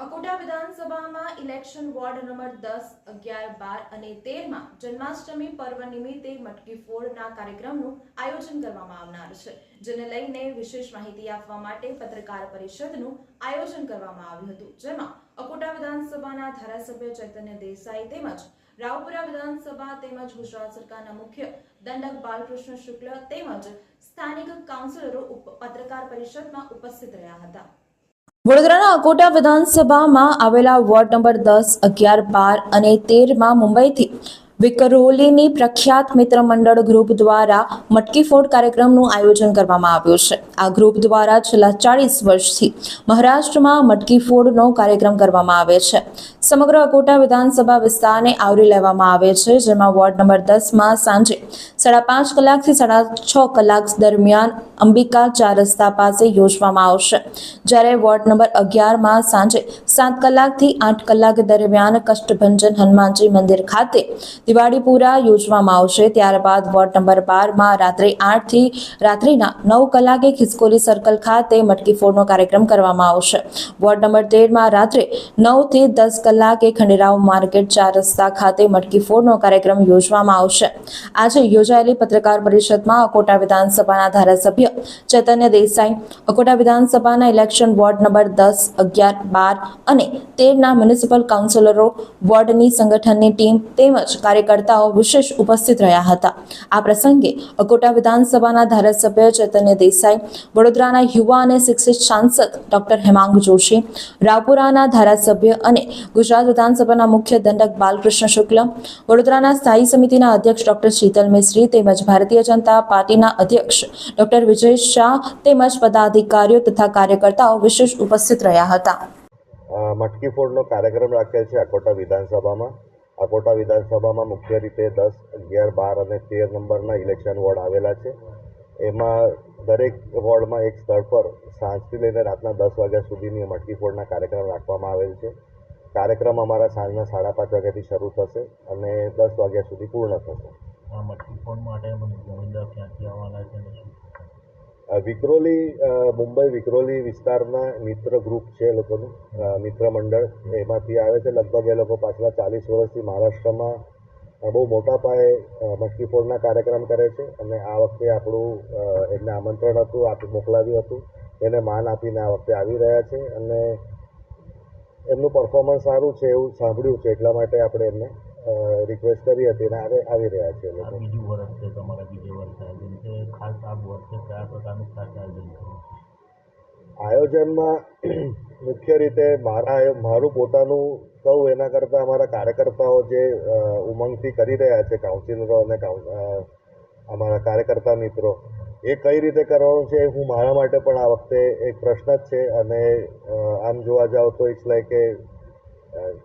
અકોટા વિધાનસભામાં election ward number દસ, અગિયાર, બાર અને તેરમાં જન્માષ્ટમી પર્વ નિમિત્તે મટકી ફોડના કાર્યક્રમનું આયોજન કરવામાં આવનાર છે, જેને લઈને વિશેષ માહિતી આપવા માટે પત્રકાર પરિષદનું આયોજન કરવામાં આવ્યું હતું. જેમાં અકોટા વિધાનસભાના ધારાસભ્ય ચૈતન્ય દેસાઈ તેમજ રાવપુરા વિધાનસભા તેમજ ગુજરાત સરકારના મુખ્ય દંડક બાલકૃષ્ણ શુક્લ તેમજ સ્થાનિક કાઉન્સિલરો પત્રકાર પરિષદમાં ઉપસ્થિત રહ્યા હતા. વડોદરાના અકોટા વિધાનસભામાં આવેલા વોર્ડ નંબર દસ, અગિયાર, બાર અને તેરમાં મુંબઈથી વિકરોલીની પ્રખ્યાત મિત્ર મંડળ ગ્રુપ દ્વારા મટકી ફોડ કાર્યક્રમનું આયોજન કરવામાં આવ્યું છે. આ ગ્રુપ દ્વારા છેલ્લા ચાળીસ વર્ષથી મહારાષ્ટ્રમાં મટકી ફોડનો કાર્યક્રમ કરવામાં આવે છે. સમગ્ર અકોટા વિધાનસભા વિસ્તારને આવરી લેવામાં આવે છે, જેમાં વોર્ડ નંબર દસમાં સાંજે સાડા પાંચ કલાકથી સાડા છ કલાક દરમિયાન અંબિકા ચાર રસ્તા પાસે યોજવામાં આવશે. જ્યારે વોર્ડ નંબર અગિયારમાં સાંજે સાત કલાકથી આઠ કલાક દરમિયાન કષ્ટભંજન હનુમાનજી મંદિર ખાતે દિવાળીપુરા યોજવામાં આવશે. ત્યારબાદ વોર્ડ નંબર બારમાં રાત્રે આઠથી રાત્રિના નવ કલાકે ખિસકોલી સર્કલ ખાતે મટકી ફોડનો કાર્યક્રમ કરવામાં આવશે. વોર્ડ નંબર તેરમાં રાત્રે નવથી દસ કલાકે ખંડેરાવ માર્કેટ ચાર રસ્તા ખાતે મટકી ફોડનો કાર્યક્રમ યોજવામાં આવશે. આજે યોજાયેલી પત્રકાર પરિષદમાં અકોટા વિધાનસભાના ધારાસભ્ય ચૈતન્ય દેસાઈ, અકોટા વિધાનસભાના ઇલેક્શન વોર્ડ નંબર દસ, અગિયાર, બાર અને તેરના મ્યુનિસિપલ કાઉન્સિલરો, વોર્ડની સંગઠનની ટીમ તેમજ કાર્યકર્તાઓ વિશેષ ઉપસ્થિત રહ્યા હતા. આ પ્રસંગે અકોટા વિધાનસભાના ધારાસભ્ય ચૈતન્ય દેસાઈ, વડોદરાના યુવા અને શિક્ષિત સાંસદ ડોક્ટર હેમાંગ જોશી, રાવપુરાના ધારાસભ્ય અને ગુજરાત વિધાનસભાના મુખ્ય દંડક બાલકૃષ્ણ શુક્લ, વડોદરાના સ્થાયી સમિતિના અધ્યક્ષ ડોક્ટર શીતલ મિશ્રી તેમજ ભારતીય જનતા પાર્ટીના અધ્યક્ષ ડોક્ટર વિજય શાહ તેમજ પદાધિકારીઓ તથા કાર્યકર્તાઓ વિશેષ ઉપસ્થિત રહ્યા હતા. મટકી ફોડનો કાર્યક્રમ રાખેલ છે અકોટા વિધાનસભામાં. અકોટા વિધાનસભામાં મુખ્ય રીતે દસ, અગિયાર, બાર અને તેર નંબરના ઇલેક્શન વોર્ડ આવેલા છે. એમાં દરેક વોર્ડમાં એક સ્થળ પર સાંજથી લઈને રાતના દસ વાગ્યા સુધીની મટકી ફોડના કાર્યક્રમ રાખવામાં આવેલ છે. કાર્યક્રમ અમારા સાંજના સાડા પાંચ વાગ્યાથી શરૂ થશે અને દસ વાગ્યા સુધી પૂર્ણ થશે. વિક્રોલી મુંબઈ વિક્રોલી વિસ્તારના મિત્ર ગ્રુપ છે એ લોકોનું. મિત્ર મંડળ. એમાંથી આવે છે. લગભગ એ લોકો પાછલા ચાલીસ વર્ષથી મહારાષ્ટ્રમાં બહુ મોટા પાયે મટકી ફોડના કાર્યક્રમ કરે છે અને આ વખતે આપણું એમને આમંત્રણ હતું આપ મોકલાવ્યું હતું. એને માન આપીને આ વખતે આવી રહ્યા છે અને એમનું પરફોર્મન્સ સારું છે એવું સાંભળ્યું છે એટલા માટે આપણે એમને રિક્વેસ્ટ કરી હતી અને આવે આવી રહ્યા છે બીજું વર્ષ છે તમારા બીજે વર્ષ આયોજન છે ખાસ આ વર્ષે કયા પ્રકારનું ખાસ આયોજન છે? આયોજનમાં મુખ્ય રીતે મારા મારું પોતાનું કહું એના કરતાં અમારા કાર્યકર્તાઓ જે ઉમંગથી કરી રહ્યા છે કાઉન્સિલરો અને અમારા કાર્યકર્તા મિત્રો એ કઈ રીતે કરવાનું છે હું મારા માટે પણ આ વખતે એક પ્રશ્ન જ છે અને આમ જોવા જાવ તો ઇટ્સ લાઈક કે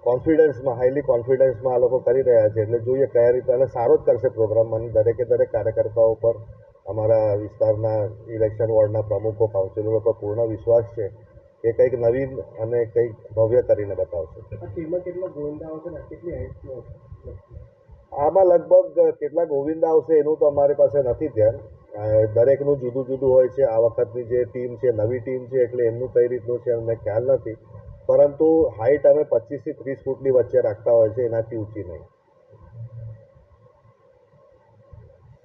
કોન્ફિડન્સમાં હાઈલી કોન્ફિડન્સમાં આ લોકો કરી રહ્યા છે. એટલે જોઈએ કયા રીતે અને સારો જ કરશે પ્રોગ્રામ મને દરેકે દરેક કાર્યકર્તાઓ પર. અમારા વિસ્તારના ઇલેક્શન વોર્ડના પ્રમુખો કાઉન્સિલરો પર પૂર્ણ વિશ્વાસ છે. કે કંઈક નવીન અને કંઈક ભવ્ય કરીને બતાવશે. આમાં લગભગ કેટલા ગોવિંદા આવશે એનું તો અમારી પાસે નથી ધ્યાન. દરેકનું જુદું જુદું હોય છે. આ વખતની જે ટીમ છે, નવી ટીમ છે, એટલે એમનું કઈ રીતનું છે અમને ખ્યાલ નથી. પરંતુ હાઇટ અમે પચીસથી ત્રીસ ફૂટની વચ્ચે રાખતા હોય છે, એનાથી ઊંચી નહીં.